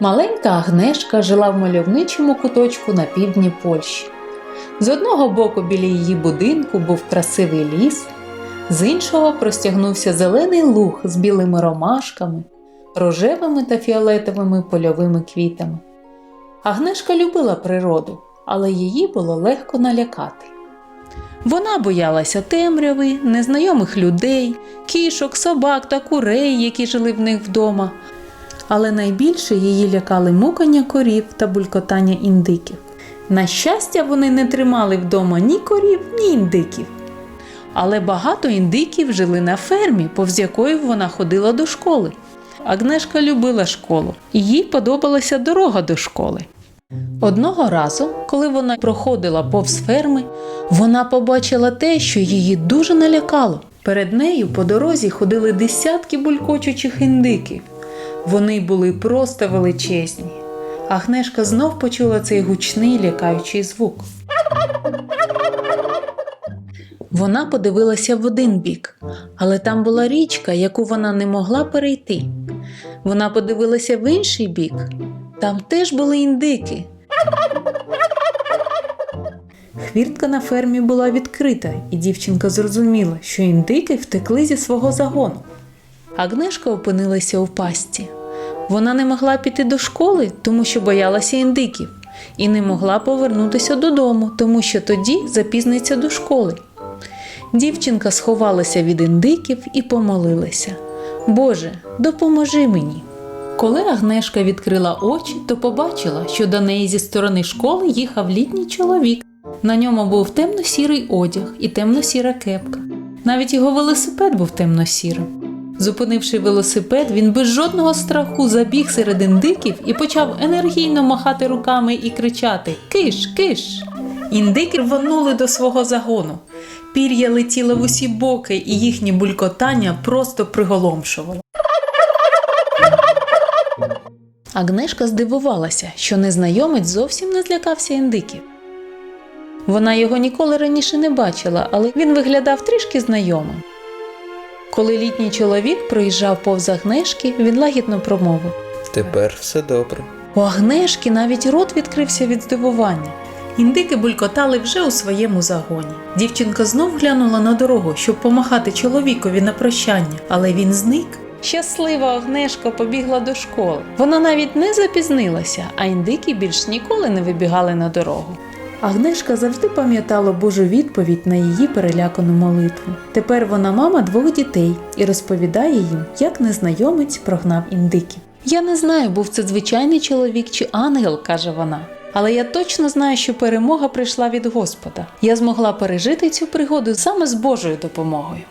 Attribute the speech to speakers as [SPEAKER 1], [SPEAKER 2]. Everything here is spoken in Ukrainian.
[SPEAKER 1] Маленька Агнешка жила в мальовничому куточку на півдні Польщі. З одного боку біля її будинку був красивий ліс, з іншого простягнувся зелений луг з білими ромашками, рожевими та фіолетовими польовими квітами. Агнешка любила природу, але її було легко налякати. Вона боялася темряви, незнайомих людей, кішок, собак та курей, які жили в них вдома. Але найбільше її лякали мукання корів та булькотання індиків. На щастя, вони не тримали вдома ні корів, ні індиків. Але багато індиків жили на фермі, повз якої вона ходила до школи. Агнешка любила школу, і їй подобалася дорога до школи. Одного разу, коли вона проходила повз ферми, вона побачила те, що її дуже налякало. Перед нею по дорозі ходили десятки булькочучих індиків. Вони були просто величезні. Агнешка знов почула цей гучний лякаючий звук. Вона подивилася в один бік, але там була річка, яку вона не могла перейти. Вона подивилася в інший бік, там теж були індики. Хвіртка на фермі була відкрита, і дівчинка зрозуміла, що індики втекли зі свого загону. Агнешка опинилася у пастці. Вона не могла піти до школи, тому що боялася індиків, і не могла повернутися додому, тому що тоді запізниться до школи. Дівчинка сховалася від індиків і помолилася: Боже, допоможи мені. Коли Агнешка відкрила очі, то побачила, що до неї зі сторони школи їхав літній чоловік. На ньому був темно-сірий одяг і темно-сіра кепка. Навіть його велосипед був темно-сірим. Зупинивши велосипед, він без жодного страху забіг серед індиків і почав енергійно махати руками і кричати Киш, киш. Індики рванули до свого загону. Пір'я летіло в усі боки, і їхнє булькотання просто приголомшувало. Агнешка здивувалася, що незнайомець зовсім не злякався індиків. Вона його ніколи раніше не бачила, але він виглядав трішки знайомим. Коли літній чоловік проїжджав повз Агнешки, він лагідно промовив.
[SPEAKER 2] Тепер все добре.
[SPEAKER 1] У Агнешки навіть рот відкрився від здивування. Індики булькотали вже у своєму загоні. Дівчинка знов глянула на дорогу, щоб помахати чоловікові на прощання, але він зник. Щаслива Агнешка побігла до школи. Вона навіть не запізнилася, а індики більш ніколи не вибігали на дорогу. Агнешка завжди пам'ятала Божу відповідь на її перелякану молитву. Тепер вона мама двох дітей і розповідає їм, як незнайомець прогнав індиків. Я не знаю, був це звичайний чоловік чи ангел, каже вона. Але я точно знаю, що перемога прийшла від Господа. Я змогла пережити цю пригоду саме з Божою допомогою.